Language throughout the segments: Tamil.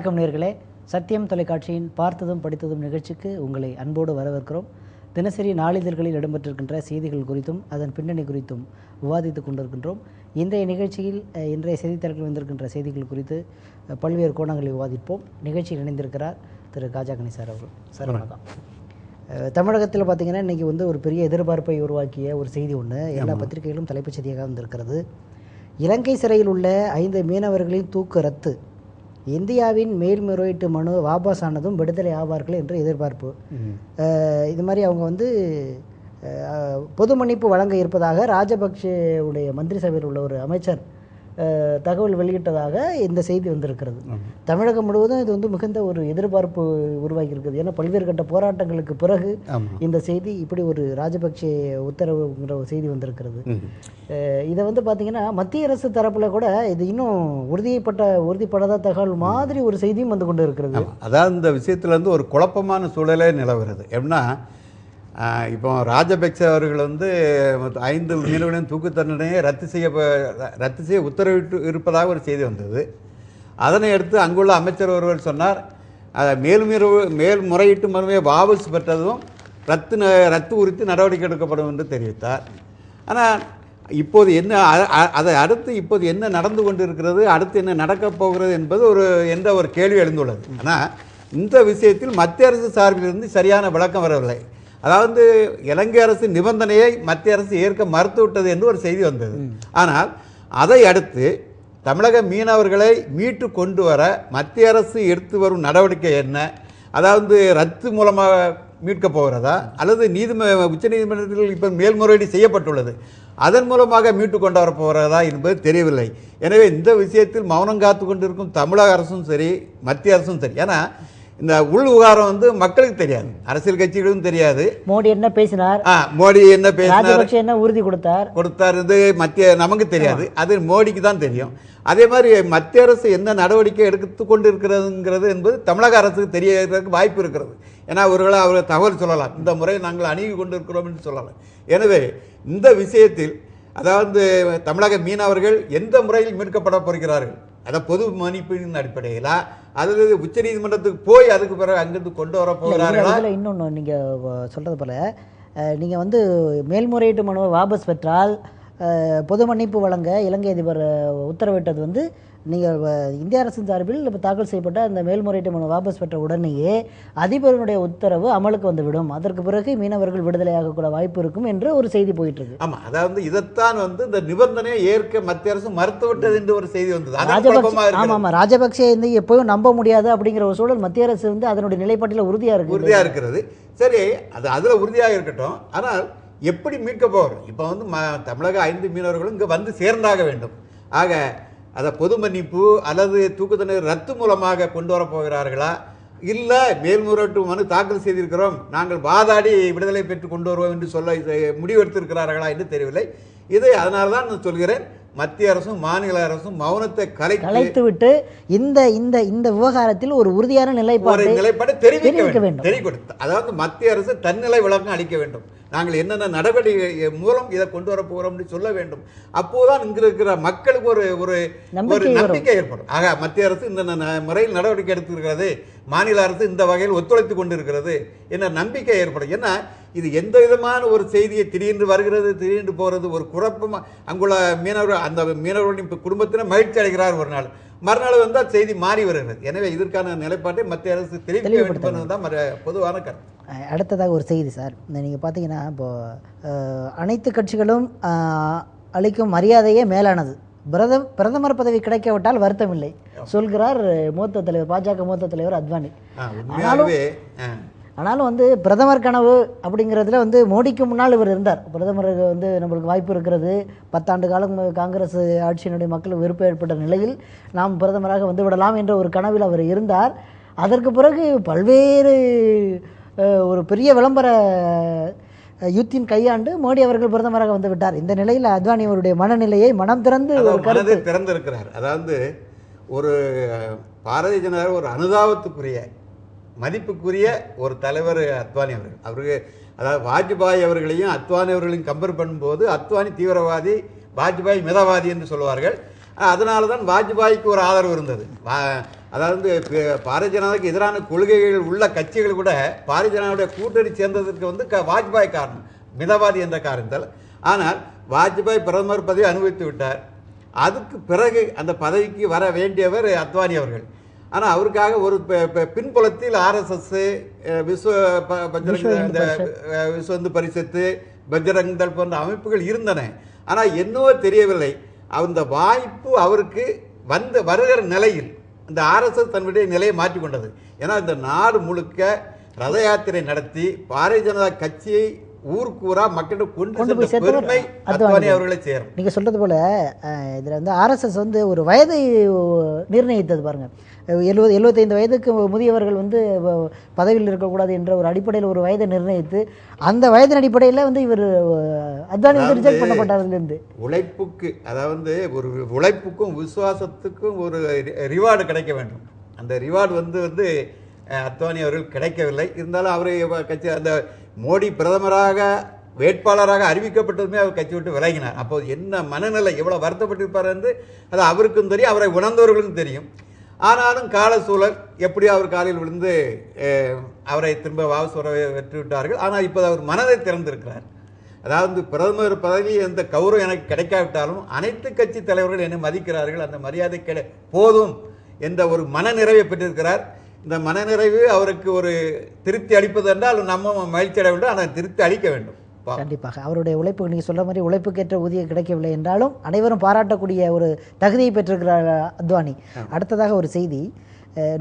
வணக்கம் நேர்களே. சத்தியம் தொலைக்காட்சியின் பார்த்ததும் படித்ததும் நிகழ்ச்சிக்கு உங்களை அன்போடு வரவேற்கிறோம். தினசரி நாளிதழ்களில் இடம்பெற்றிருக்கின்ற செய்திகள் குறித்தும் அதன் பின்னணி குறித்தும் விவாதித்துக் கொண்டிருக்கின்றோம். இன்றைய நிகழ்ச்சியில் இன்றைய செய்தித்தாள்கள் வந்திருக்கின்ற செய்திகள் குறித்து பல்வேறு கோணங்களை விவாதிப்போம். நிகழ்ச்சியில் இணைந்திருக்கிறார் திரு காஜா கணி சார் அவர்கள். சார் வணக்கம். தமிழகத்தில் பார்த்தீங்கன்னா இன்றைக்கி வந்து ஒரு பெரிய எதிர்பார்ப்பை உருவாக்கிய ஒரு செய்தி ஒன்று எல்லா பத்திரிகைகளும் தலைப்புச் செய்தியாக வந்திருக்கிறது. இலங்கை சிறையில் உள்ள ஐந்து மீனவர்களின் தூக்கு ரத்து. இந்தியாவின் மேல்முறையீட்டு மனு வாபஸ் ஆனதும் விடுதலை ஆவார்கள் என்று எதிர்பார்ப்பு. இது மாதிரி அவங்க வந்து பொது மன்னிப்பு வழங்க இருப்பதாக ராஜபக்சேவுடைய மந்திரி சபையில் உள்ள ஒரு அமைச்சர் தகவல் வெளியிட்டதாக இந்த செய்தி வந்திருக்கிறது. தமிழகம் முழுவதும் இது வந்து மிகுந்த ஒரு எதிர்பார்ப்பு உருவாகி இருக்குது ஏன்னா பல்வேறு கட்ட போராட்டங்களுக்கு பிறகு இந்த செய்தி இப்படி ஒரு ராஜபக்சே உத்தரவுங்கிற ஒரு செய்தி வந்திருக்கிறது. இதை வந்து பார்த்தீங்கன்னா மத்திய அரசு தரப்பில் கூட இது இன்னும் உறுதிப்பட்ட உறுதிப்படாத தகவல் மாதிரி ஒரு செய்தியும் வந்து கொண்டு இருக்கிறது. அதாவது இந்த விஷயத்துல இருந்து ஒரு குழப்பமான சூழலே நிலவுறது எப்படின்னா இப்போ ராஜபக்சே அவர்கள் வந்து ஐந்து மீனவர்களின் தூக்கு தண்டனையை ரத்து செய்ய ரத்து செய்ய உத்தரவிட்டு இருப்பதாக ஒரு செய்தி வந்தது. அதனை அடுத்து அங்குள்ள அமைச்சர் ஒருவர் சொன்னார் அதை மேல்முறை மேல்முறையீட்டு மனுவை வாபஸ் பெற்றதும் ரத்து ரத்து உறுத்தி நடவடிக்கை எடுக்கப்படும் என்று தெரிவித்தார். ஆனால் இப்போது என்ன அதை அடுத்து இப்போது என்ன நடந்து கொண்டிருக்கிறது அடுத்து என்ன நடக்கப் போகிறது என்பது ஒரு என்ற ஒரு கேள்வி எழுந்துள்ளது. ஆனால் இந்த விஷயத்தில் மத்திய அரசு சார்பிலிருந்து சரியான விளக்கம் வரவில்லை. அதாவது இலங்கை அரசு நிபந்தனையை மத்திய அரசு ஏற்க மறுத்துவிட்டது என்று ஒரு செய்தி வந்தது. ஆனால் அதை அடுத்து தமிழக மீனவர்களை மீட்டு கொண்டு வர மத்திய அரசு எடுத்து வரும் நடவடிக்கை என்ன? அதாவது ரத்து மூலமாக மீட்கப் போகிறதா? அல்லது நீதிம உச்சநீதிமன்றத்தில் இப்போ மேல்முறையீடு செய்யப்பட்டுள்ளது. அதன் மூலமாக மீட்டு கொண்டு வர போகிறதா என்பது தெரியவில்லை. எனவே இந்த விஷயத்தில் மௌனம் காத்து கொண்டிருக்கும் தமிழக அரசும் சரி மத்திய அரசும் சரி. ஏன்னா இந்த உள் விவகாரம் வந்து மக்களுக்கு தெரியாது. அரசியல் கட்சிகளுக்கும் தெரியாது. மோடி என்ன பேசினார்? மோடி என்ன பேசினார்? என்ன உறுதி கொடுத்தார்? கொடுத்தாரு மத்திய நமக்கு தெரியாது. அது மோடிக்கு தான் தெரியும். அதே மாதிரி மத்திய அரசு என்ன நடவடிக்கை எடுத்து கொண்டு இருக்கிறதுங்கிறது என்பது தமிழக அரசுக்கு தெரியறதுக்கு வாய்ப்பு இருக்கிறது. ஏன்னா அவர்களை அவர் தகவல் சொல்லலாம். இந்த முறை நாங்கள் அணுகி கொண்டு இருக்கிறோம் என்று சொல்லலாம். எனவே இந்த விஷயத்தில் அதாவது தமிழக மீனவர்கள் எந்த முறையில் மீட்கப்பட போகிறார்கள்? அதை பொது மன்னிப்பின் அடிப்படையிலா? அல்லது உச்சநீதிமன்றத்துக்கு போய் அதுக்கு பிறகு அங்கிருந்து கொண்டு வர போகிறார்களா இன்னொன்று நீங்கள் சொல்கிறது போல நீங்கள் வந்து மேல்முறையீட்டு மனுவை வாபஸ் பெற்றால் பொது மன்னிப்பு வழங்க இலங்கை அதிபர் உத்தரவிட்டது வந்து நீங்கள் இந்திய அரசின் சார்பில் இப்போ தாக்கல் செய்யப்பட்ட அந்த மேல்முறையீட்டு மனு வாபஸ் பெற்ற உடனேயே அதிபருடைய உத்தரவு அமலுக்கு வந்துவிடும். அதற்கு பிறகு மீனவர்கள் விடுதலையாக கூட வாய்ப்பு இருக்கும் என்று ஒரு செய்தி போயிட்டு இருக்கு ஆமா அதாவது இதைத்தான் வந்து இந்த நிபந்தனையை ஏற்க மத்திய அரசு மறுத்துவிட்டது என்று ஒரு செய்தி வந்தது. ராஜபக்சே இருக்கிறது. ஆமாம் ஆமாம் ராஜபக்சே வந்து எப்போயும் நம்ப முடியாது அப்படிங்கிற ஒரு சூழல் மத்திய அரசு வந்து அதனுடைய நிலைப்பாட்டில் உறுதியாக இருக்கு உறுதியா இருக்கிறது. சரி அது அதுல உறுதியாக இருக்கட்டும். ஆனால் எப்படி மீட்க போகிறோம் இப்போ வந்து ம தமிழக ஐந்து மீனவர்களும் இங்கே வந்து சேர்ந்தாக வேண்டும். ஆக அதை பொது மன்னிப்பு அல்லது தூக்கு தண்டனை ரத்து மூலமாக கொண்டு வரப்போகிறார்களா இல்லை மேல்முறையீட்டு மனு தாக்கல் செய்திருக்கிறோம். நாங்கள் வாதாடி விடுதலை பெற்று கொண்டு வருவோம் என்று சொல்ல இது முடிவெடுத்திருக்கிறார்களா என்று தெரியவில்லை. இதை அதனால் தான் நான் சொல்கிறேன். மத்திய அரசும் மாநில அரசும் மௌனத்தை கலைத்து விட்டு இந்த இந்த இந்த விவகாரத்தில் ஒரு உறுதியான ஒரு நிலைப்பாட்டை நிலைப்பாடு தெரிவிக்க வேண்டும். தெரிவிக்க அதாவது மத்திய அரசு தன்னிலை விளக்கம் அளிக்க வேண்டும். நாங்கள் என்னென்ன நடவடிக்கை மூலம் இதை கொண்டு வர போகிறோம்னு சொல்ல வேண்டும். அப்போதான் இங்க இருக்கிற மக்களுக்கு ஒரு ஒரு ஒரு நம்பிக்கை ஏற்படும். ஆக மத்திய அரசு இந்த முறையில் நடவடிக்கை எடுத்திருக்கிறது. மாநில அரசு இந்த வகையில் ஒத்துழைத்து கொண்டிருக்கிறது என்ன நம்பிக்கை ஏற்படும். ஏன்னா இது எந்த விதமான ஒரு செய்தியை திடீர்னு வருகிறது திடீர்னு போகிறது ஒரு குழப்பமா அங்குள்ள மீனவர்கள் அந்த மீனவர்களின் இப்ப குடும்பத்தினர் மகிழ்ச்சி அடைகிறார் ஒரு நாள். மறுநாள் வந்து அந்த செய்தி மாறி வருகிறது. எனவே இதற்கான நிலைப்பாட்டை மத்திய அரசு தெரிவிக்க வேண்டும் மறு- பொதுவான கருத்து. அடுத்ததாக ஒரு செய்தி சார். நீங்கள் பார்த்தீங்கன்னா இப்போ அஹ், அனைத்து கட்சிகளும் அளிக்கும் மரியாதையே மேலானது. பிரதம் பிரதமர் பதவி கிடைக்காவிட்டால் வருத்தமில்லை. சொல்கிறார் மூத்த தலைவர் பாஜக மூத்த தலைவர் அத்வானி. ஆனாலும் வந்து பிரதமர் கனவு அப்படிங்கிறதுல வந்து மோடிக்கு முன்னால் இவர் இருந்தார். பிரதமருக்கு வந்து நம்மளுக்கு வாய்ப்பு இருக்கிறது. பத்தாண்டு காலம் காங்கிரஸ் ஆட்சியினுடைய மக்கள் வெறுப்பு ஏற்பட்ட நிலையில் நாம் பிரதமராக வந்து விடலாம் என்ற ஒரு கனவில் அவர் இருந்தார். அதற்கு பிறகு பல்வேறு ஒரு பெரிய விளம்பர யுத்தின் கையாண்டு மோடி அவர்கள் பிரதமராக வந்து விட்டார். இந்த நிலையில் அத்வானி அவருடைய மனநிலையை மனம் திறந்து ஒரு கருத்து. திறந்திருக்கிறார். அதாவது ஒரு பாரதிய ஜனதா ஒரு அனுதாபத்துக்குரிய மதிப்புக்குரிய ஒரு தலைவர் அத்வானி அவர்கள். அவருக்கு அதாவது வாஜ்பாய் அவர்களையும் அத்வானி அவர்களையும் கம்பேர் பண்ணும்போது அத்வானி தீவிரவாதி வாஜ்பாய் மிதவாதி என்று சொல்வார்கள் அதனால தான் வாஜ்பாய்க்கு ஒரு ஆதரவு இருந்தது. அதாவது பாரதிய ஜனதாவுக்கு எதிரான கொள்கைகள் உள்ள கட்சிகள் கூட பாரதிய ஜனதாவுடைய கூட்டணி சேர்ந்ததற்கு வந்து க- வாஜ்பாய் காரணம் மிதவாதி என்ற காரணத்தால். ஆனால் வாஜ்பாய் பிரதமர் பதவி அனுபவித்து விட்டார். அதுக்கு பிறகு அந்த பதவிக்கு வர வேண்டியவர் அத்வானி அவர்கள். ஆனால் அவருக்காக ஒரு பின்புலத்தில் ஆர்எஸ்எஸ் விஸ்வ ப- பஜ்ரங் இந்த அஹ், விஸ்வ இந்து பரிஷத்து பஜ்ரங் தள் போன்ற அமைப்புகள் இருந்தன. ஆனால் என்னவோ தெரியவில்லை. அந்த வாய்ப்பு அவருக்கு வந்த வருகிற நிலையில் இந்த ஆர்எஸ்எஸ் தன்னுடைய நிலையை மாற்றிக்கொண்டது ஏன்னா இந்த நாடு முழுக்க ரத யாத்திரை நடத்தி பாரதிய ஜனதா கட்சியை ஊர்க்கூறா மக்களிடம் கொண்டு போய் பெருமை அத்வானி அவர்களை. சேரும். நீங்கள் சொல்கிறது போல் இதில் வந்து ஆர்எஸ்எஸ் வந்து ஒரு வயதை நிர்ணயித்தது பாருங்கள் எழுபது எழுபத்தைந்து வயதுக்கு முதியவர்கள் வந்து பதவியில் இருக்கக்கூடாது என்ற ஒரு அடிப்படையில் ஒரு வயதை நிர்ணயித்து அந்த வயதின் அடிப்படையில் வந்து இவர் அத்வானி வந்து ரிஜெக்ட் பண்ணப்பட்டார்லேருந்து உழைப்புக்கு அதாவது ஒரு உழைப்புக்கும் விசுவாசத்துக்கும் ஒரு ரிவார்டு கிடைக்க வேண்டும். அந்த ரிவார்டு வந்து வந்து அத்வானி அவர்கள் கிடைக்கவில்லை. இருந்தாலும் அவரை கட்சி அந்த மோடி பிரதமராக வேட்பாளராக அறிவிக்கப்பட்டதுமே அவர் கட்சி விட்டு விலகினார். அப்போது என்ன மனநிலை எவ்வளோ வருத்தப்பட்டிருப்பார் என்று அது அவருக்கும் தெரியும் அவரை உணர்ந்தவர்களுக்கும் தெரியும். ஆனாலும் கால சூழல் எப்படியோ அவர் காலில் விழுந்து அவரை திரும்ப வாபஸ் வர வெற்றி விட்டார்கள். ஆனால் இப்போது அவர் மனதை திறந்திருக்கிறார். அதாவது பிரதமர் பதவி எந்த கௌரவம் எனக்கு கிடைக்காவிட்டாலும் அனைத்து கட்சி தலைவர்கள் என்னை மதிக்கிறார்கள். அந்த மரியாதை கிடை போதும் என்ற ஒரு மனநிறைவை பெற்றிருக்கிறார். இந்த மனநிறைவு அவருக்கு ஒரு திருப்தி அளிப்பது என்றால் நம்ம மகிழ்ச்சி அடைய வேண்டும் ஆனால் திருப்தி அளிக்க வேண்டும். கண்டிப்பாக. அவருடைய உழைப்பு நீங்கள் சொல்ற மாதிரி உழைப்புக்கேற்ற ஊதியம் கிடைக்கவில்லை என்றாலும் அனைவரும் பாராட்டக்கூடிய ஒரு தகுதியை பெற்றிருக்கிறார் அத்வானி. அடுத்ததாக ஒரு செய்தி.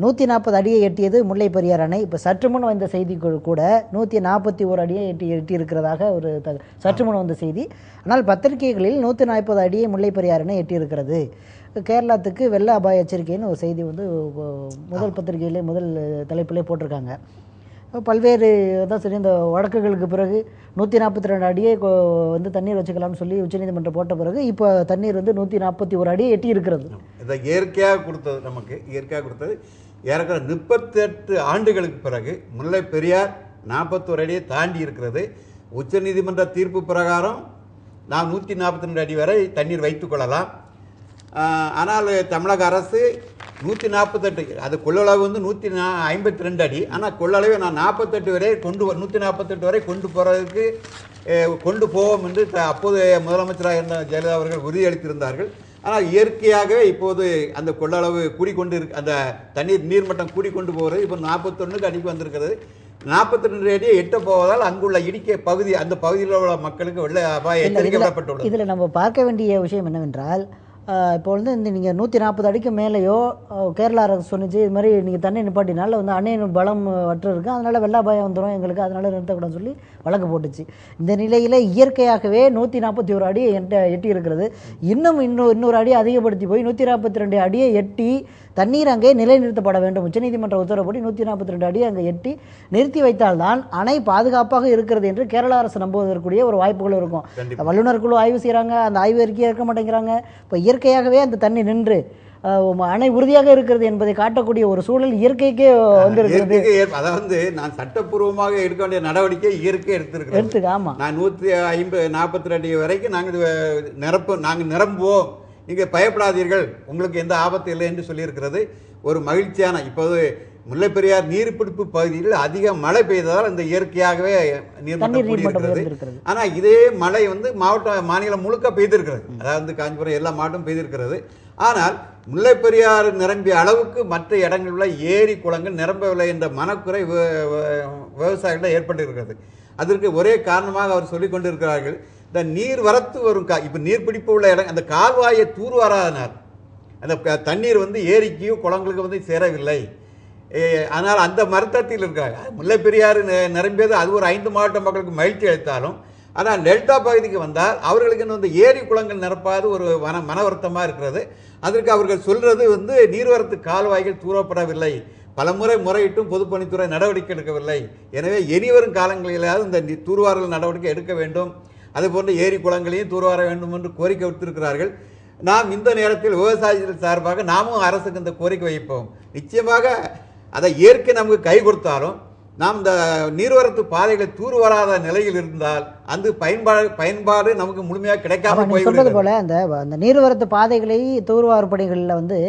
நூற்றி நாற்பது அடியை எட்டியது முல்லை பெரியார் அணை. இப்போ சற்று முன் வந்த செய்தி கூட நூற்றி நாற்பத்தி ஒரு அடியை எட்டி எட்டி இருக்கிறதாக ஒரு த சற்று முன் வந்த செய்தி. ஆனால் பத்திரிகைகளில் நூற்றி நாற்பது அடியை முல்லை பெரியார் அணை எட்டியிருக்கிறது. கேரளாத்துக்கு வெள்ள அபாய எச்சரிக்கைன்னு ஒரு செய்தி வந்து முதல் பத்திரிகையிலே முதல் தலைப்பிலே போட்டிருக்காங்க. பல்வேறு அதான் சரி இந்த வழக்குகளுக்கு பிறகு நூற்றி நாற்பத்தி ரெண்டு அடியே வந்து தண்ணீர் வச்சுக்கலாம்னு சொல்லி உச்சநீதிமன்றம் போட்ட பிறகு இப்போ தண்ணீர் வந்து நூற்றி நாற்பத்தி ஒரு அடியை எட்டி இருக்கிறது. இதை இயற்கையாக கொடுத்தது நமக்கு இயற்கையாக கொடுத்தது. ஏறக்குறைய முப்பத்தெட்டு ஆண்டுகளுக்கு பிறகு முல்லை பெரியார் நாற்பத்தோரு அடியை தாண்டி இருக்கிறது. உச்சநீதிமன்ற தீர்ப்பு பிரகாரம் நாம் நூற்றி நாற்பத்தி ரெண்டு அடி வரை தண்ணீர் வைத்துக்கொள்ளலாம் ஆனால் தமிழக அரசு நூற்றி நாற்பத்தெட்டு அது கொள்ளளவு வந்து நூற்றி நா ஐம்பத்தி ரெண்டு அடி. ஆனால் கொள்ளளவை நான் நாற்பத்தெட்டு வரை கொண்டு நூற்றி நாற்பத்தெட்டு வரை கொண்டு போகிறதுக்கு கொண்டு போவோம் என்று த- அப்போதைய முதலமைச்சராக இருந்த ஜெயலலிதா அவர்கள் உறுதியளித்திருந்தார்கள். ஆனால் இயற்கையாகவே இப்போது அந்த கொள்ளளவு கூடிக்கொண்டு இருக்கு அந்த தண்ணீர் நீர்மட்டம் கூடிக்கொண்டு போகிறது. இப்போ நாற்பத்தொன்னுக்கு அடிக்கு வந்திருக்கிறது. நாற்பத்தி ரெண்டு அடியை எட்ட போவதால் அங்குள்ள இடிக்க பகுதி அந்த பகுதியில் உள்ள மக்களுக்கு வெள்ள அபாய எச்சரிக்கை விடப்பட்டுள்ளது. இதில் நம்ம பார்க்க வேண்டிய விஷயம் என்னவென்றால் இப்போ வந்து இந்த நீங்கள் நூற்றி நாற்பது அடிக்கு மேலேயோ கேரளா அரசு சொன்னிச்சு இது மாதிரி நீங்கள் தண்ணி நிப்பாட்டினால வந்து அணையின் பலம் வற்று இருக்குது அதனால் வெள்ள பயம் வந்துடும் எங்களுக்கு அதனால் நிறுத்தக்கூடாதுன்னு சொல்லி வழக்கு போட்டுச்சு. இந்த நிலையில் இயற்கையாகவே நூற்றி நாற்பத்தி ஒரு அடி எட்ட எட்டி இருக்கிறது இன்னும் இன்னும் இன்னொரு அடி அதிகப்படுத்தி போய் நூற்றி நாற்பத்தி ரெண்டு அடியை எட்டி தண்ணீர் அங்கே நிலைநிறுத்தப்பட வேண்டும். உச்சநீதிமன்ற உத்தரவுப்படி நூற்றி நாற்பத்தி ரெண்டு அடி அங்கே எட்டி நிறுத்தி வைத்தால்தான் அணை பாதுகாப்பாக இருக்கிறது என்று கேரளா அரசு நம்புவதற்குரிய ஒரு வாய்ப்புகள் இருக்கும். வல்லுநர் குழு ஆய்வு செய்கிறாங்க அந்த ஆய்வு அறிக்கையை இருக்க மாட்டேங்கிறாங்க. இப்போ இயற்கையாகவே அந்த தண்ணி நின்று அணை உறுதியாக இருக்கிறது என்பதை காட்டக்கூடிய ஒரு சூழல் இயற்கைக்கே வந்திருக்கிறது. அதாவது நான் சட்டப்பூர்வமாக எடுக்க வேண்டிய நடவடிக்கை இயற்கை எடுத்திருக்கிறேன் எடுத்துக்க ஆமா. நான் நூற்றி ஐம்பது நாற்பத்தி ரெண்டு வரைக்கும் நாங்கள் நிரப்பு நாங்கள் நிரம்புவோம். நீங்கள் பயப்படாதீர்கள். உங்களுக்கு எந்த ஆபத்து இல்லை என்று சொல்லியிருக்கிறது. ஒரு மகிழ்ச்சியான இப்போது முல்லைப்பெரியார் நீர்பிடிப்பு பகுதியில் அதிக மழை பெய்ததால் இந்த இயற்கையாகவே நீர்மட்டம் கூடியிருக்கிறது. ஆனால் இதே மழை வந்து மாவட்ட மாநிலம் முழுக்க பெய்திருக்கிறது. அதாவது காஞ்சிபுரம் எல்லா மாவட்டம் பெய்திருக்கிறது. ஆனால் முல்லைப்பெரியாறு நிரம்பிய அளவுக்கு மற்ற இடங்களில் உள்ள ஏரி குளங்கள் நிரம்பவில்லை என்ற மனக்குறை விவ- விவசாயிகளிடம் ஏற்பட்டிருக்கிறது. அதற்கு ஒரே காரணமாக அவர் சொல்லி கொண்டிருக்கிறார்கள். இந்த நீர் வரத்து வரும் கா இப்போ நீர்பிடிப்பு உள்ள இடம் அந்த கால்வாயை தூர்வாராதனால் அந்த தண்ணீர் வந்து ஏரிக்கு குளங்களுக்கு வந்து சேரவில்லை. ஆனால் அந்த மருத்துவத்தில் இருக்காங்க. முல்லை பெரியாறு நிரம்பியது அது ஒரு ஐந்து மாவட்ட மக்களுக்கு மகிழ்ச்சி அளித்தாலும் ஆனால் டெல்டா பகுதிக்கு வந்தால் அவர்களுக்கு இன்னும் வந்து ஏரி குளங்கள் நிரப்பாது ஒரு மன மன வருத்தமாக இருக்கிறது. அதற்கு அவர்கள் சொல்கிறது வந்து நீர்வரத்து கால்வாய்கள் தூரப்படவில்லை பலமுறை முறையிட்டும் பொதுப்பணித்துறை நடவடிக்கை எடுக்கவில்லை. எனவே இனிவரும் காலங்களிலாவது இந்த தூர்வாரல் நடவடிக்கை எடுக்க வேண்டும். அதுபோன்று ஏரி குளங்களையும் தூர்வார வேண்டும் என்று கோரிக்கை விடுத்திருக்கிறார்கள். நாம் இந்த நேரத்தில் விவசாயிகள் சார்பாக நாமும் அரசுக்கு இந்த கோரிக்கை வைப்போம். நிச்சயமாக அதை இயற்கை நமக்கு கை கொடுத்தாலும் நாம் இந்த நீர்வரத்து பாதைகளை தூர் வராத நிலையில் இருந்தால் அந்த பயன்பாடு பயன்பாடு நமக்கு முழுமையாக கிடைக்காம நீங்க சொல்றது போல அந்த அந்த நீர்வரத்து பாதைகளை தூர்வார் பணிகளில் வந்து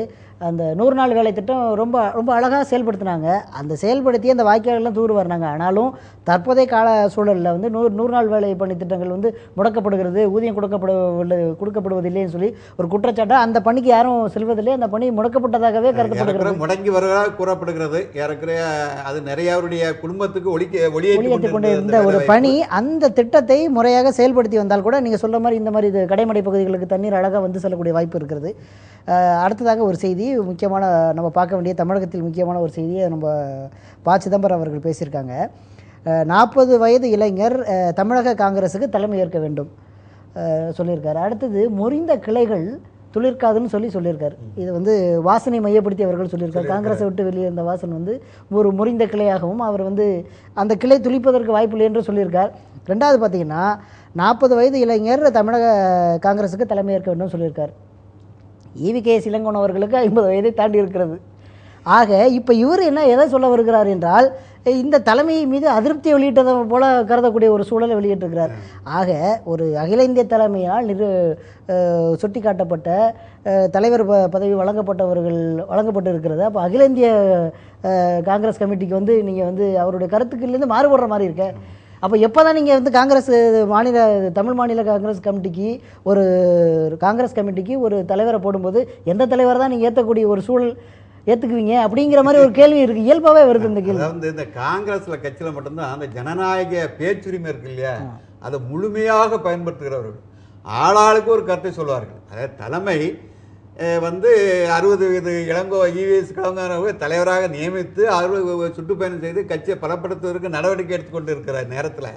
அந்த நூறு நாள் வேலை திட்டம் ரொம்ப ரொம்ப அழகாக செயல்படுத்தினாங்க. அந்த செயல்படுத்தி அந்த வாய்க்காலெல்லாம் தூர் வரணாங்க ஆனாலும் தற்போதைய கால சூழலில் வந்து நூறு நூறு நாள் வேலை பணி திட்டங்கள் வந்து முடக்கப்படுகிறது ஊதியம் கொடுக்கப்படவில்லை கொடுக்கப்படுவதில்லைன்னு சொல்லி ஒரு குற்றச்சாட்டை அந்த பணிக்கு யாரும் செல்வதில்லை. அந்த பணி முடக்கப்பட்டதாகவே கருதப்படுகிறது. முடங்கி வருவதாக கூறப்படுகிறது. ஏறக்குறைய அது நிறையவருடைய குடும்பத்துக்கு ஒளிக்க ஒளியேற்றி கொண்டு இருந்த ஒரு பணி அந்த திட்டத்தை முறையாக செயல்படுத்தி வந்தால் கூட நீங்கள் சொல்ல மாதிரி இந்த மாதிரி இது கடைமடை பகுதிகளுக்கு தண்ணீர் அழகாக வந்து செல்லக்கூடிய வாய்ப்பு இருக்கிறது. அடுத்ததாக ஒரு செய்தி. முக்கியமான நம்ம பார்க்க வேண்டிய தமிழகத்தில் முக்கியமான ஒரு செய்தியை நம்ம ப. சிதம்பரம் அவர்கள் பேசியிருக்காங்க. நாற்பது வயது இளைஞர் தமிழக காங்கிரஸுக்கு தலைமை ஏற்க வேண்டும். சொல்லியிருக்காரு. அடுத்தது முறிந்த கிளைகள் துளிர்க்காதுன்னு சொல்லி சொல்லியிருக்காரு. இது வந்து வாசனை மையப்படுத்தி அவர்கள் சொல்லியிருக்காரு. காங்கிரஸை விட்டு வெளியே இருந்த வாசன் வந்து ஒரு முறிந்த கிளையாகவும் அவர் வந்து அந்த கிளை துளிப்பதற்கு வாய்ப்பில்லை என்று சொல்லியிருக்கார். ரெண்டாவது பார்த்தீங்கன்னா நாற்பது வயது இளைஞர் தமிழக காங்கிரஸுக்கு தலைமை ஏற்க வேண்டும் சொல்லியிருக்கார். ஈவி கே அவர்களுக்கு ஐம்பது வயதை தாண்டி இருக்கிறது. ஆக இப்போ இவர் என்ன எதை சொல்ல வருகிறார் என்றால் இந்த தலைமை மீது அதிருப்தி வெளியிட்டதை போல கருதக்கூடிய ஒரு சூழலை வெளியிட்டிருக்கிறார். ஆக ஒரு அகில இந்திய தலைமையால் நிறு சுட்டிக்காட்டப்பட்ட தலைவர் ப பதவி வழங்கப்பட்டவர்கள் வழங்கப்பட்டு இருக்கிறது அப்போ அகில இந்திய காங்கிரஸ் கமிட்டிக்கு வந்து நீங்கள் வந்து அவருடைய கருத்துக்கள்லேருந்து மாறுபடுற மாதிரி இருக்க. அப்போ எப்போ தான் நீங்கள் வந்து காங்கிரஸ் மாநில தமிழ் மாநில காங்கிரஸ் கமிட்டிக்கு ஒரு காங்கிரஸ் கமிட்டிக்கு ஒரு தலைவரை போடும்போது எந்த தலைவரை தான் நீங்கள் ஏற்றக்கூடிய ஒரு சூழல் ஏற்றுக்குவீங்க அப்படிங்கிற மாதிரி ஒரு கேள்வி இருக்குது இயல்பாகவே வருது இந்த கேள்வி. அதாவது இந்த காங்கிரஸ்ல கட்சியில மட்டும்தான் அந்த ஜனநாயக பேச்சுரிமை இருக்கு இல்லையா? அதை முழுமையாக பயன்படுத்துகிறவர்கள். ஆளாளுக்கு ஒரு கருத்தை சொல்வார்கள். அதாவது தலைமை வந்து அறுபது இது இளங்கோ இவிஎஸ் கலந்தாரவை தலைவராக நியமித்து அறுபது சுற்றுப்பயணம் செய்து கட்சியை பலப்படுத்துவதற்கு நடவடிக்கை எடுத்துக்கொண்டு இருக்கிற நேரத்தில்.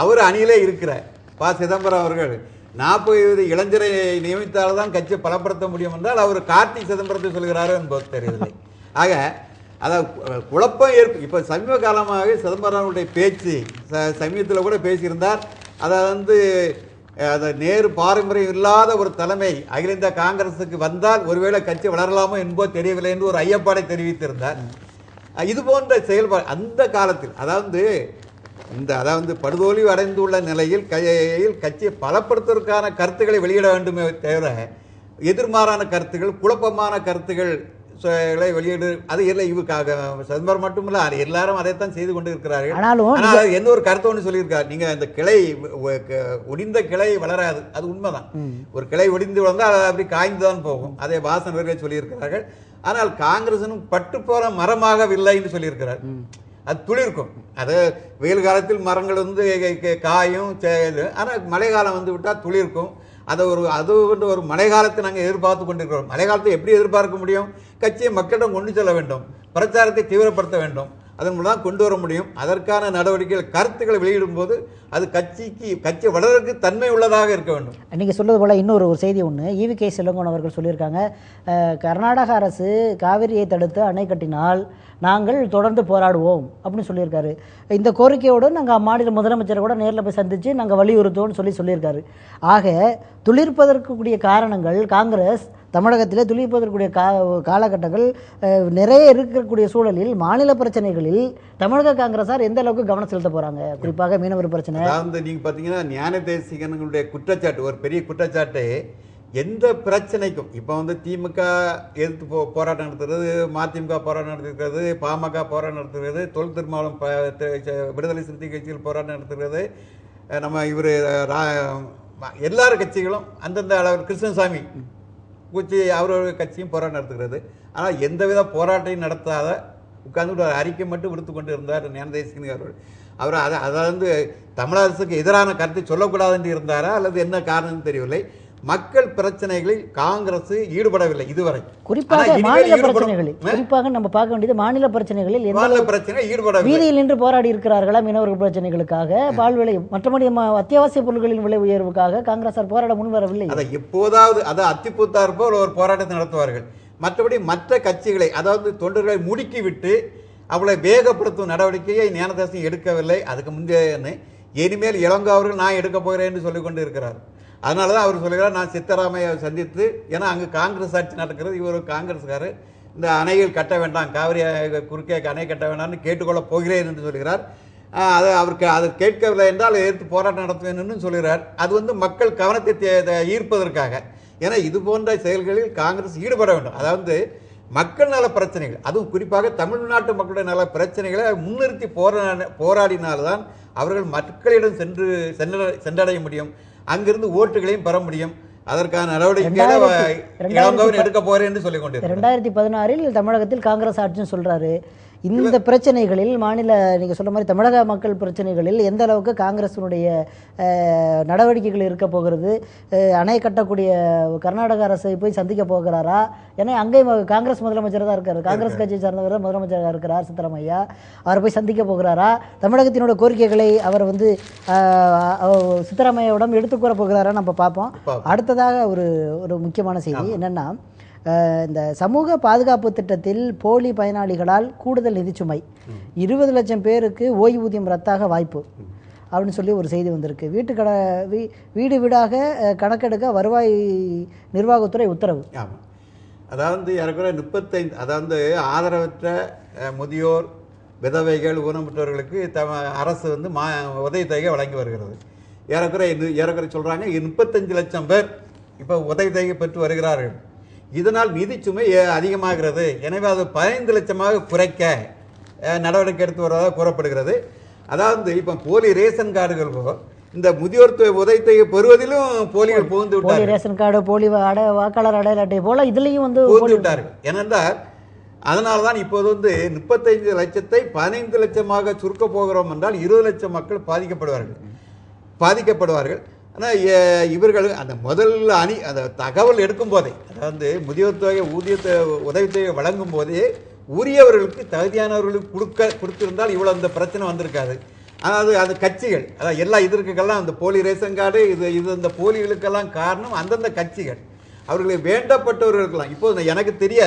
அவர் அணியிலே இருக்கிறார். ப சிதம்பரம் அவர்கள். நாற்பது இளைஞரை நியமித்தால் தான் கட்சியை பலப்படுத்த முடியும் என்றால் அவர் கார்த்திக் சிதம்பரத்தை சொல்கிறாரோ என்பது தெரியவில்லை. ஆக அதாவது குழப்பம் ஏற்ப இப்போ சமீப காலமாக சிதம்பரனுடைய பேச்சு ச சமீபத்தில் கூட பேசியிருந்தார். அதை வந்து அது நேரு பாரம்பரியம் இல்லாத ஒரு தலைமை அகில இந்திய காங்கிரஸுக்கு வந்தால் ஒருவேளை கட்சி வளரலாமோ என்போ தெரியவில்லை என்று ஒரு ஐயப்பாடை தெரிவித்திருந்தார். இது போன்ற செயல்பாடு அந்த காலத்தில் அதாவது இந்த அதாவது படுதோல்வி அடைந்துள்ள நிலையில் கையில் கட்சியை பலப்படுத்துவதற்கான கருத்துக்களை வெளியிட வேண்டுமே தவிர எதிர்மாறான கருத்துக்கள் குழப்பமான கருத்துக்கள் வெளியிடு அது இல்லை இவருக்காக சிதம்பரம் மட்டுமில்ல அது எல்லாரும் அதைத்தான் செய்து கொண்டு இருக்கிறார்கள் ஆனால் எந்த ஒரு கருத்தை ஒன்று சொல்லியிருக்கார். நீங்க அந்த கிளை ஒடிந்த கிளை வளராது. அது உண்மைதான். ஒரு கிளை ஒடிந்து வந்தால் அது அப்படி காய்ந்து தான் போகும். அதை வாசன் அவர்களே சொல்லியிருக்கிறார்கள். ஆனால் காங்கிரசனும் பட்டு போற மரமாகவில்லை என்று சொல்லியிருக்கிறார் அது துளிர்க்கும். அது வெயில் காலத்தில் மரங்கள் வந்து காயும் ஆனால் மழை காலம் வந்து விட்டால் துளிர்க்கும். அதை ஒரு அது வந்து ஒரு மழை காலத்தை நாங்கள் எதிர்பார்த்து கொண்டிருக்கிறோம். மழை காலத்தை எப்படி எதிர்பார்க்க முடியும்? கட்சியை மக்களிடம் கொண்டு செல்ல வேண்டும். பிரச்சாரத்தை தீவிரப்படுத்த வேண்டும். அதன் மூலம் தான் கொண்டு வர முடியும். அதற்கான நடவடிக்கைகள் கருத்துக்களை வெளியிடும் போது அது கட்சிக்கு கட்சி வளர்றதுக்கு தன்மை உள்ளதாக இருக்க வேண்டும். நீங்கள் சொல்றது போல் இன்னொரு ஒரு செய்தி ஒன்று ஈவி கே செல்லங்கோன் அவர்கள் சொல்லியிருக்காங்க. கர்நாடக அரசு காவிரியை தடுத்து அணை கட்டினால் நாங்கள் தொடர்ந்து போராடுவோம் அப்படின்னு சொல்லியிருக்காரு. இந்த கோரிக்கையோடு நாங்கள் அம்மாநில முதலமைச்சரை கூட நேரில் போய் சந்தித்து நாங்கள் வலியுறுத்துவோம்னு சொல்லி சொல்லியிருக்காரு. ஆக துளிர்ப்பதற்குரிய காரணங்கள் காங்கிரஸ் தமிழகத்தில் துளிப்பதற்குரிய கா காலகட்டங்கள் நிறைய இருக்கக்கூடிய சூழலில் மாநில பிரச்சனைகளில் தமிழக காங்கிரஸார் எந்த அளவுக்கு கவனம் செலுத்த போகிறாங்க குறிப்பாக மீனவர் பிரச்சனை. அதாவது நீங்கள் பார்த்தீங்கன்னா ஞான தேசிகனுடைய குற்றச்சாட்டு ஒரு பெரிய குற்றச்சாட்டு எந்த பிரச்சனைக்கும் இப்போ வந்து திமுக எதிர்த்து போ போராட்டம் நடத்துறது மதிமுக போராட்டம் நடத்துகிறது பாமக போராட்டம் நடத்துகிறது தொல் திருமாவளம் ப- ச- விடுதலை சிறுத்தை கட்சிகள் போராட்டம் நடத்துகிறது. நம்ம இவர் எல்லார் கட்சிகளும் அந்தந்த அளவில் கிருஷ்ணசாமி குச்சி அவரோட கட்சியும் போராட்டம் நடத்துகிறது. ஆனால் எந்தவித போராட்டையும் நடத்தாத உட்கார்ந்து ஒரு அறிக்கை மட்டும் விடுத்து கொண்டு இருந்தார் ஞானதேசிங் அவர்கள். அவர் அதை அதை வந்து தமிழரசுக்கு எதிரான கருத்தை சொல்லக்கூடாது என்று இருந்தாரா? அல்லது என்ன காரணம்னு தெரியவில்லை. மக்கள் பிரச்சனைகளில் காங்கிரஸ் ஈடுபடவில்லை இதுவரை. குறிப்பாக மாநில. பிரச்சனைகளில். குறிப்பாக நம்ம பார்க்க வேண்டியது மாநில பிரச்சனைகளில் மாநில பிரச்சனை ஈடுபடவில்லை. வீதியில் நின்று போராடி இருக்கிறார்களா மீனவர்கள் பிரச்சனைகளுக்காக? பால் விலை மற்றபடி அத்தியாவசிய பொருட்களின் விலை உயர்வுக்காக காங்கிரசார் போராட முன்வரவில்லை. அதை எப்போதாவது அதை அத்திப்பூத்தார் போல் ஒரு போராட்டத்தை நடத்துவார்கள். மற்றபடி மற்ற கட்சிகளை அதாவது தொண்டர்களை முடுக்கி விட்டு அவளை வேகப்படுத்தும் நடவடிக்கையை ஞானதாசன் எடுக்கவில்லை. அதுக்கு முந்தைய இனிமேல் இளங்கோ அவர்கள் நான் எடுக்க போகிறேன் என்று சொல்லிக் கொண்டு இருக்கிறார் அதனால தான் அவர் சொல்லுகிறார் நான் சித்தராமையை சந்தித்து ஏன்னா அங்கே காங்கிரஸ் ஆட்சி நடக்கிறது இவர் காங்கிரஸ்காரர் இந்த அணைகள் கட்ட வேண்டாம் காவிரி குறுக்கே அணை கட்ட வேண்டாம்னு கேட்டுக்கொள்ள போகிறேன் என்று சொல்கிறார் அதை அவருக்கு அது கேட்கவில்லை என்றால் எதிர்த்து போராட்டம் நடத்துவேன்னு சொல்கிறார் அது வந்து மக்கள் கவனத்தை தே- தே- ஈர்ப்பதற்காக. ஏன்னா இது போன்ற செயல்களில் காங்கிரஸ் ஈடுபட வேண்டும். அதாவது மக்கள் நல பிரச்சனைகள் அதுவும் குறிப்பாக தமிழ்நாட்டு மக்களுடைய நல பிரச்சனைகளை முன்னிறுத்தி போரா போராடினால்தான் அவர்கள் மக்களிடம் சென்று சென்ற சென்றடைய முடியும். அங்கிருந்து ஓட்டுகளையும் பெற முடியும். அதற்கான நடவடிக்கைகளை எடுக்க போறேன் என்று சொல்லிக் கொண்டிருக்கிறார். ரெண்டாயிரத்தி பதினாறில் தமிழகத்தில் காங்கிரஸ் ஆட்சின்னு சொல்றாரு. இந்த பிரச்சனைகளில் மாநில நீங்க சொல்ற மாதிரி தமிழக மக்கள் பிரச்சனைகளில் எந்த அளவுக்கு காங்கிரசினுடைய அஹ், நடவடிக்கைகள் இருக்க போகிறது? அணை கட்டக்கூடிய கர்நாடக அரசை போய் சந்திக்க போகிறாரா? ஏன்னா அங்கேயும் காங்கிரஸ் முதலமைச்சர் தான் இருக்காரு. காங்கிரஸ் கட்சியை சார்ந்தவர் தான் முதலமைச்சராக இருக்கிறார் சித்தராமையா. அவர் போய் சந்திக்க போகிறாரா? தமிழகத்தினோட கோரிக்கைகளை அவர் வந்து சித்தராமையாவிடம் எடுத்து கூற போகிறாரா நம்ம பார்ப்போம். அடுத்ததாக ஒரு ஒரு முக்கியமான செய்தி என்னன்னா இந்த சமூக பாதுகாப்பு திட்டத்தில் போலி பயனாளிகளால் கூடுதல் நிதிச்சுமை இருபது லட்சம் பேருக்கு ஓய்வூதியம் ரத்தாக வாய்ப்பு. அப்படின்னு சொல்லி ஒரு செய்தி வந்திருக்கு. வீட்டு கட வீ வீடு வீடாக கணக்கெடுக்க வருவாய் நிர்வாகத்துறை உத்தரவு. ஆமாம் அதாவது ஏறக்குறைய முப்பத்தைந்து அதாவது ஆதரவற்ற முதியோர் விதவைகள் ஊனமுற்றவர்களுக்கு தம அரசு வந்து மா உதவித்தொகை வழங்கி வருகிறது. ஏறக்குறைய ஏறக்குறை சொல்கிறாங்க முப்பத்தஞ்சு லட்சம் பேர் இப்போ உதவித்தொகை பெற்று வருகிறார்கள். இதனால் நிதிச்சுமை அதிகமாகிறது. எனவே அது பதினைந்து லட்சமாக குறைக்க நடவடிக்கை எடுத்து வருவதாக கூறப்படுகிறது. அதாவது இப்போ போலி ரேஷன் கார்டுகளோ இந்த முதியோர் தொகை உதவித்தொகை பெறுவதிலும் போலிகள் புகுந்து போலி விட்டார்கள். ரேஷன் கார்டு போலி அடை வாக்காளர் அடையாள அட்டை போல இதுலேயும் வந்து புகுந்து விட்டார்கள். ஏனென்றால் அதனால தான் இப்போது வந்து முப்பத்தைந்து லட்சத்தை பதினைந்து லட்சமாக சுருக்க போகிறோம் என்றால் இருபது லட்சம் மக்கள் பாதிக்கப்படுவார்கள். பாதிக்கப்படுவார்கள். ஆனால் இவர்கள் அந்த முதல் அணி அந்த தகவல் எடுக்கும் போதே அதாவது முதியோர் தொகை ஊதியத்தை உதவித்தொகை வழங்கும் போதே உரியவர்களுக்கு தகுதியானவர்களுக்கு கொடுக்க கொடுத்திருந்தால் இவ்வளோ அந்த பிரச்சனை வந்திருக்காது. அதாவது அது கட்சிகள் அதாவது எல்லா இதற்கெல்லாம் அந்த போலி ரேஷன் கார்டு இது இது இந்த போலிகளுக்கெல்லாம் காரணம் அந்தந்த கட்சிகள். அவர்களை வேண்டப்பட்டவர்களுக்கெல்லாம் இப்போது எனக்கு தெரிய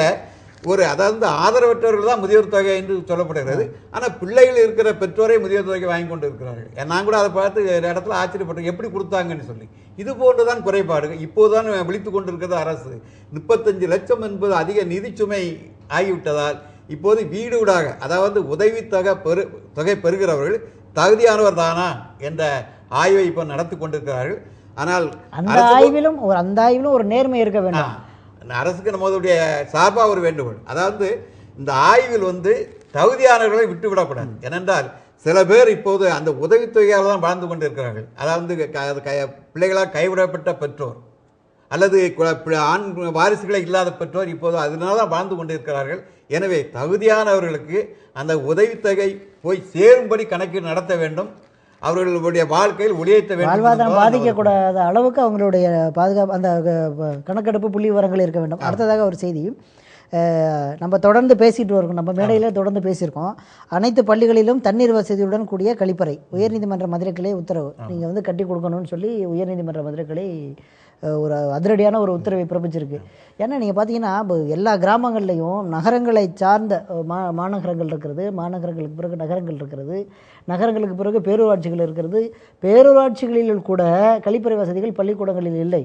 ஒரு அதாவது ஆதரவற்றவர்கள் தான் முதியோர் தொகை என்று சொல்லப்படுகிறது. ஆனால் பிள்ளைகள் இருக்கிற பெற்றோரே முதியோர் தொகை வாங்கி கொண்டு இருக்கிறார்கள். நான் கூட அதை பார்த்து இடத்துல ஆச்சரியப்பட்டேன். எப்படி கொடுத்தாங்கன்னு சொல்லி. இது போன்று தான் குறைபாடு இப்போதுதான் விழித்து கொண்டிருக்கிறது அரசு. முப்பத்தஞ்சு லட்சம் என்பது அதிக நிதிச்சுமை ஆகிவிட்டதால் இப்போது வீடு வீடாக அதாவது உதவித்தொகை பெறு தொகை பெறுகிறவர்கள் தகுதியானவர் தானா என்ற ஆய்வை இப்போ நடத்தி கொண்டிருக்கிறார்கள். ஆனால் அந்த ஆய்விலும் ஒரு அந்த ஆய்விலும் ஒரு நேர்மை இருக்க வேண்டும். அரசுக்கு நம்மளுடைய சார்பாக ஒரு வேண்டுகோள். அதாவது இந்த ஆய்வில் வந்து தகுதியானவர்களை விட்டுவிடக்கூடாது ஏனென்றால் சில பேர் இப்போது அந்த உதவித்தொகையால் தான் வாழ்ந்து கொண்டிருக்கிறார்கள். அதாவது க- அது க- பிள்ளைகளால் கைவிடப்பட்ட பெற்றோர் அல்லது கு- ஆண் வாரிசுகளை இல்லாத பெற்றோர் இப்போது அதனால தான் வாழ்ந்து கொண்டிருக்கிறார்கள். எனவே தகுதியானவர்களுக்கு அந்த உதவித்தொகை போய் சேரும்படி கணக்கீடு நடத்த வேண்டும். அவர்களுடைய வாழ்க்கையில் வேண்டும் வாழ்வாதாரம் பாதிக்கக்கூடாத அளவுக்கு அவங்களுடைய பாதுகாப்பு அந்த கணக்கெடுப்பு புள்ளி விவரங்கள் இருக்க வேண்டும். அடுத்ததாக ஒரு செய்தி நம்ம தொடர்ந்து பேசிட்டு இருக்கோம் நம்ம மேடையிலே தொடர்ந்து பேசியிருக்கோம். அனைத்து பள்ளிகளிலும் தண்ணீர் வசதியுடன் கூடிய கழிப்பறை உயர்நீதிமன்ற மதுரை கிளை உத்தரவு நீங்கள் வந்து கட்டி கொடுக்கணும்னு சொல்லி உயர்நீதிமன்ற மதுரை கிளை ஒரு அதிரடியான ஒரு உத்தரவை பிறப்பிச்சிருக்கு. ஏன்னா நீங்கள் பார்த்தீங்கன்னா இப்போ எல்லா கிராமங்கள்லையும் நகரங்களை சார்ந்த மா மாநகரங்கள் இருக்கிறது மாநகரங்களுக்கு பிறகு நகரங்கள் இருக்கிறது நகரங்களுக்கு பிறகு பேரூராட்சிகள் இருக்கிறது பேரூராட்சிகளில் கூட கழிப்பறை வசதிகள் பள்ளிக்கூடங்களில் இல்லை.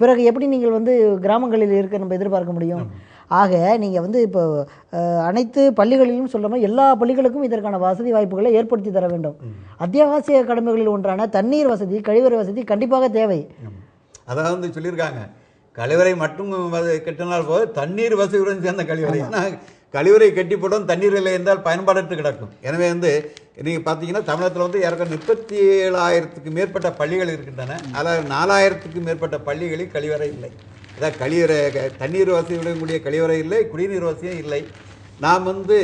பிறகு எப்படி நீங்கள் வந்து கிராமங்களில் இருக்க நம்ம எதிர்பார்க்க முடியும்? ஆக நீங்கள் வந்து இப்போ அனைத்து பள்ளிகளிலும் மாதிரி எல்லா பள்ளிகளுக்கும் இதற்கான வசதி வாய்ப்புகளை ஏற்படுத்தி தர வேண்டும். அத்தியாவசிய கடமைகளில் ஒன்றான தண்ணீர் வசதி கழிவறை வசதி கண்டிப்பாக தேவை. அதாவது வந்து சொல்லியிருக்காங்க. கழிவறை மட்டும் கட்டினால் போது தண்ணீர் வசதியுடன் சேர்ந்த கழிவறை. ஏன்னா கழிவறை கட்டிப்படும் தண்ணீர் இல்லை என்றால் பயன்பாடற்று கிடக்கும். எனவே வந்து நீங்கள் பார்த்தீங்கன்னா தமிழகத்தில் வந்து ஏற்கனவே முப்பத்தி ஏழாயிரத்துக்கு மேற்பட்ட பள்ளிகள் இருக்கின்றன. அதில் நாலாயிரத்துக்கு மேற்பட்ட பள்ளிகளில் கழிவறை இல்லை. அதாவது கழிவறை தண்ணீர் வசதியுடன் கூடிய கழிவறை இல்லை குடிநீர் வசதியும் இல்லை. நாம் வந்து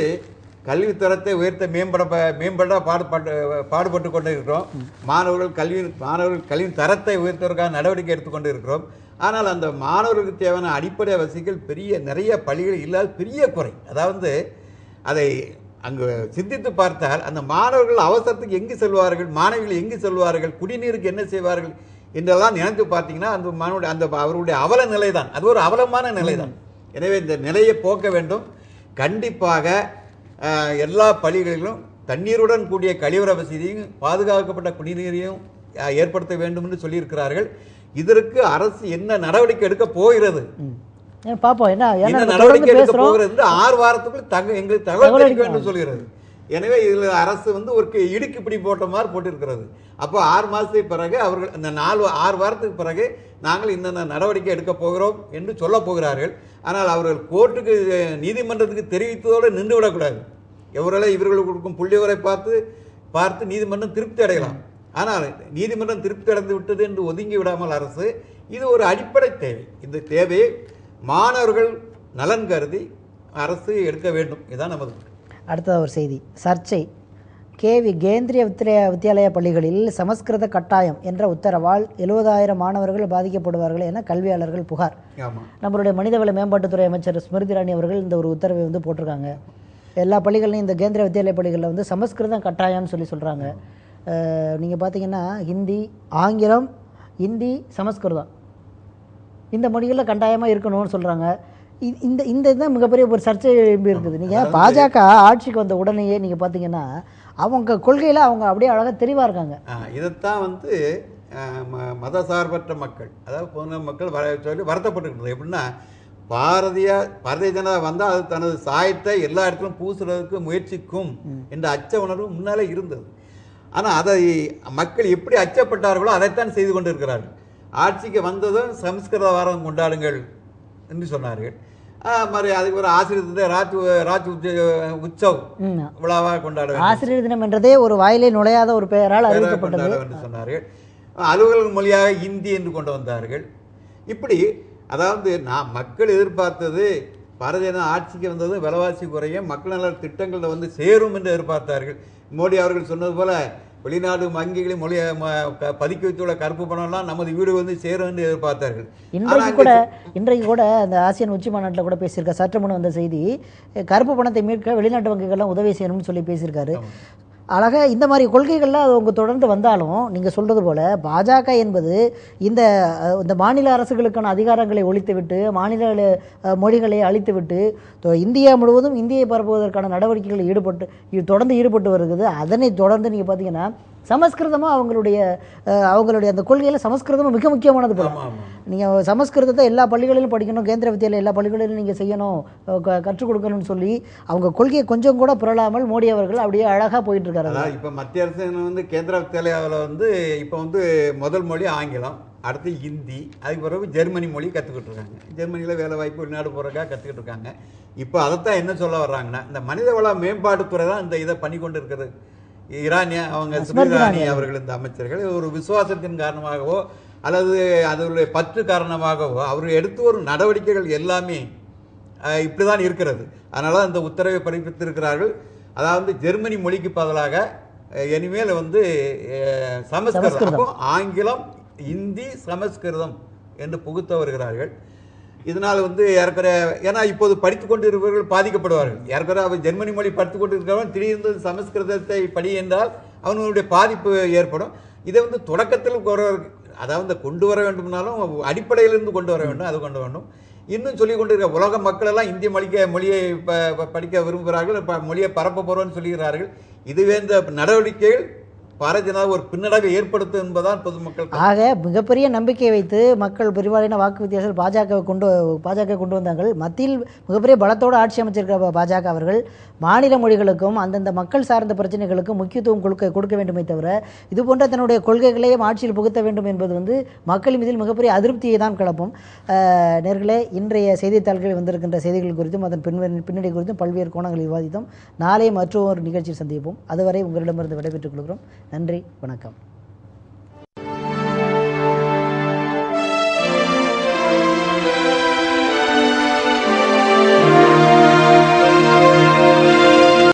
கல்வித்தரத்தை உயர்த்த மேம்பட மேம்பட பாடுபட்டு பாடுபட்டு கொண்டு இருக்கிறோம் மாணவர்கள் கல்வி மாணவர்கள் கல்வியின் தரத்தை உயர்த்துவதற்காக நடவடிக்கை எடுத்துக்கொண்டு இருக்கிறோம் ஆனால் அந்த மாணவர்களுக்கு தேவையான அடிப்படை வசதிகள் பெரிய நிறைய பள்ளிகள் இல்லாத பெரிய குறை. அதாவது அதை அங்கு சிந்தித்து பார்த்தால் அந்த மாணவர்கள் அவசரத்துக்கு எங்கு செல்வார்கள் மாணவிகள் எங்கு செல்வார்கள் குடிநீருக்கு என்ன செய்வார்கள் என்றெல்லாம் நினைத்து பார்த்தீங்கன்னா அந்த மாணவருடைய அந்த அவருடைய அவல நிலை தான் அது ஒரு அவலமான நிலை தான் எனவே இந்த நிலையை போக்க வேண்டும். கண்டிப்பாக எல்லா பள்ளிகளிலும் தண்ணீருடன் கூடிய கழிவறை வசதியும் பாதுகாக்கப்பட்ட குடிநீரையும் ஏற்படுத்த வேண்டும் என்று சொல்லியிருக்கிறார்கள். இதற்கு அரசு என்ன நடவடிக்கை எடுக்க போகிறது? பார்ப்போம் என்ன நடவடிக்கை எடுக்க போகிறது? ஆறு வாரத்துக்குள் தக எங்களுக்கு தகவல் வேண்டும் சொல்கிறது. எனவே இதில் அரசு வந்து ஒரு கி- இடுக்கு பிடி போட்ட மாதிரி போட்டிருக்கிறது. அப்போ ஆறு மாதத்துக்கு பிறகு அவர்கள் இந்த நாலு ஆறு வாரத்துக்கு பிறகு நாங்கள் இந்தந்த நடவடிக்கை எடுக்கப் போகிறோம் என்று சொல்ல போகிறார்கள். ஆனால் அவர்கள் கோர்ட்டுக்கு நீதிமன்றத்துக்கு தெரிவித்ததோடு நின்று விடக்கூடாது. எவர்களே இவர்கள் கொடுக்கும் புள்ளிவரை பார்த்து பார்த்து நீதிமன்றம் திருப்தி அடையலாம். ஆனால் நீதிமன்றம் திருப்தி அடைந்து விட்டது என்று ஒதுங்கி விடாமல் அரசு இது ஒரு அடிப்படை தேவை. இந்த தேவையை மாணவர்கள் நலன் கருதி அரசு எடுக்க வேண்டும். இதுதான் நமது அடுத்தது ஒரு செய்தி. சர்ச்சை. கேவி கேந்திரிய வித்யா வித்யாலய பள்ளிகளில் சமஸ்கிருத கட்டாயம் என்ற உத்தரவால் எழுபதாயிரம் மாணவர்கள் பாதிக்கப்படுவார்கள் என கல்வியாளர்கள் புகார். நம்மளுடைய மனிதவள மேம்பாட்டுத்துறை அமைச்சர் ஸ்மிருதி இராணி அவர்கள் இந்த ஒரு உத்தரவை வந்து போட்டிருக்காங்க. எல்லா பள்ளிகள்லையும் இந்த கேந்திர வித்யாலய பள்ளிகளில் வந்து சமஸ்கிருதம் கட்டாயம்னு சொல்லி சொல்கிறாங்க நீங்கள் பார்த்தீங்கன்னா ஹிந்தி ஆங்கிலம் இந்தி சமஸ்கிருதம். இந்த மொழிகளில் கட்டாயமாக இருக்கணும்னு சொல்கிறாங்க இந்த இந்த இதுதான் மிகப்பெரிய ஒரு சர்ச்சை எழுப்பி இருக்குது. நீங்கள் பாஜக ஆட்சிக்கு வந்த உடனேயே நீங்கள் பார்த்தீங்கன்னா அவங்க கொள்கையில் அவங்க அப்படியே அழகாக தெளிவாக இருக்காங்க. இதைத்தான் வந்து ஆ, ம- மதசார்பற்ற மக்கள் அதாவது பொது மக்கள் வர சொல்லி வருத்தப்பட்டுருக்கிறது. எப்படின்னா பாரதிய பாரதிய ஜனதா வந்தால் அது தனது சாயத்தை எல்லா இடத்திலும் பூசுறதுக்கு முயற்சிக்கும் என்ற அச்ச உணர்வு முன்னாலே இருந்தது. ஆனால் அதை மக்கள் எப்படி அச்சப்பட்டார்களோ அதைத்தான் செய்து கொண்டிருக்கிறார்கள். ஆட்சிக்கு வந்ததும் சமஸ்கிருத வாரம் கொண்டாடுங்கள் என்று சொன்னார்கள். மாதிரி அதுக்கு ஒரு ஆசிரியர் ராஜ் ராஜ் உச்ச- உற்சவ். விழாவாக கொண்டாட. ஆசிரியர் தினம் என்றதே ஒரு வாயிலே நுழையாத ஒரு பெயரால் அறிவிக்கப்பட்டது என்று சொன்னார்கள் அலுவலக மொழியாக இந்தி என்று கொண்டு வந்தார்கள் இப்படி அதாவது நான் மக்கள் எதிர்பார்த்தது பாரதிய ஜனதா ஆட்சிக்கு வந்தது விலைவாசி குறையும் மக்கள் நல திட்டங்களில் வந்து சேரும் என்று எதிர்பார்த்தார்கள் மோடி அவர்கள் சொன்னது போல வெளிநாடு வங்கிகளில் மொழி பதுக்கி வைத்துள்ள கருப்பு பணம்லாம் நமது வீடு வந்து சேரும் என்று எதிர்பார்த்தார்கள். இன்றைக்கு கூட இன்றைக்கு கூட அந்த ஆசியன் உச்சி மாநாட்டில் கூட பேசியிருக்க சற்று முன் வந்த செய்தி கருப்பு பணத்தை மீட்க வெளிநாட்டு வங்கிகள்லாம் உதவி செய்யணும்னு சொல்லி பேசியிருக்காரு. அழகாக இந்த மாதிரி கொள்கைகள்லாம் அது அவங்க தொடர்ந்து வந்தாலும் நீங்கள் சொல்கிறது போல் பாஜக என்பது இந்த இந்த மாநில அரசுகளுக்கான அதிகாரங்களை ஒழித்துவிட்டு மாநில மொழிகளை அழித்துவிட்டு இந்தியா முழுவதும் இந்தியை பரப்புவதற்கான நடவடிக்கைகளில் ஈடுபட்டு தொடர்ந்து ஈடுபட்டு வருகிறது. அதனை தொடர்ந்து நீங்கள் பார்த்தீங்கன்னா சமஸ்கிருதமும் அவங்களுடைய அவங்களுடைய அந்த கொள்கையில் சமஸ்கிருதமும் மிக முக்கியமானது போல. நீங்கள் சமஸ்கிருதத்தை எல்லா பள்ளிகளிலும் படிக்கணும் கேந்திர வித்தியாலயம் எல்லா பள்ளிகளிலும் நீங்கள் செய்யணும் கற்றுக் கொடுக்கணும்னு சொல்லி அவங்க கொள்கையை கொஞ்சம் கூட புரளாமல் மோடி அவர்கள் அப்படியே அழகாக போயிட்டு இருக்காரு இப்போ மத்திய அரசு வந்து கேந்திர வித்யாலயாவில் வந்து இப்போ வந்து முதல் மொழி ஆங்கிலம் அடுத்து ஹிந்தி அதுக்கு பிறகு ஜெர்மனி மொழி கற்றுக்கிட்டு இருக்காங்க ஜெர்மனியில் வேலை வாய்ப்பு வெளிநாடு போகிறக்கா கற்றுக்கிட்டு இருக்காங்க இப்போ அதைத்தான் என்ன சொல்ல வர்றாங்கன்னா இந்த மனிதவள மேம்பாட்டுத்துறை தான் இந்த இதை பண்ணி கொண்டு இருக்கிறது. ஈரானிய அவங்க ஸ்மிருதி இரானி அவர்கள் இந்த அமைச்சர்கள் ஒரு விசுவாசத்தின் காரணமாகவோ அல்லது அதனுடைய பற்று காரணமாகவோ அவர் எடுத்து வரும் நடவடிக்கைகள் எல்லாமே அஹ், இப்படிதான் இருக்கிறது. அதனால அந்த உத்தரவை பிறப்பித்திருக்கிறார்கள். அதாவது ஜெர்மனி மொழிக்கு பதிலாக இனிமேல் வந்து சமஸ்கிருதம். ஆங்கிலம் இந்தி சமஸ்கிருதம் என்று புகுத்த வருகிறார்கள். இதனால் வந்து ஏற்கனவே ஏன்னா இப்போது படித்து கொண்டு இருப்பவர்கள் பாதிக்கப்படுவார்கள். ஏற்கனவே அவர் ஜெர்மனி மொழி படித்துக் கொண்டு இருக்கிறவன் திடீர்னு சமஸ்கிருதத்தை படி என்றால் அவனுடைய பாதிப்பு ஏற்படும். இதை வந்து தொடக்கத்தில் அதாவது கொண்டு வர வேண்டும்னாலும் அடிப்படையிலிருந்து கொண்டு வர வேண்டும் அது கொண்டு வேண்டும் இன்னும் சொல்லிக் கொண்டிருக்க உலக மக்களெல்லாம் இந்திய மொழிக்க மொழியை ப- படிக்க விரும்புகிறார்கள் மொழியை பரப்ப போகிறோன்னு சொல்லுகிறார்கள். இதுவே இந்த நடவடிக்கைகள் பாரதிய ஜனதா ஒரு பின்னடைவை ஏற்படுத்தும் என்பதான் பொதுமக்கள் ஆக மிகப்பெரிய நம்பிக்கை வைத்து மக்கள் பெருவாரியான வாக்கு வித்தியாசத்தில் பாஜக கொண்டு பாஜக கொண்டு வந்தார்கள். மத்தியில் மிகப்பெரிய பலத்தோடு ஆட்சி அமைச்சிருக்கிற பாஜக அவர்கள் மாநில மொழிகளுக்கும் அந்தந்த மக்கள் சார்ந்த பிரச்சனைகளுக்கும் முக்கியத்துவம் கொடுக்க கொடுக்க வேண்டுமே தவிர இது போன்ற தன்னுடைய கொள்கைகளையும் ஆட்சியில் புகுத்த வேண்டும் என்பது வந்து மக்கள் மீதில் மிகப்பெரிய அதிருப்தியை தான் கிளப்பும். நேர்களே இன்றைய செய்தித்தாள்களில் வந்திருக்கின்ற செய்திகள் குறித்தும் அதன் பின் பின்னணி குறித்தும் பல்வேறு கோணங்களில் விவாதித்தோம். நாளை மற்றொரு நிகழ்ச்சியில் சந்திப்போம். அதுவரை உங்களிடமிருந்து விடைபெற்றுக் கொள்கிறோம். நன்றி வணக்கம்.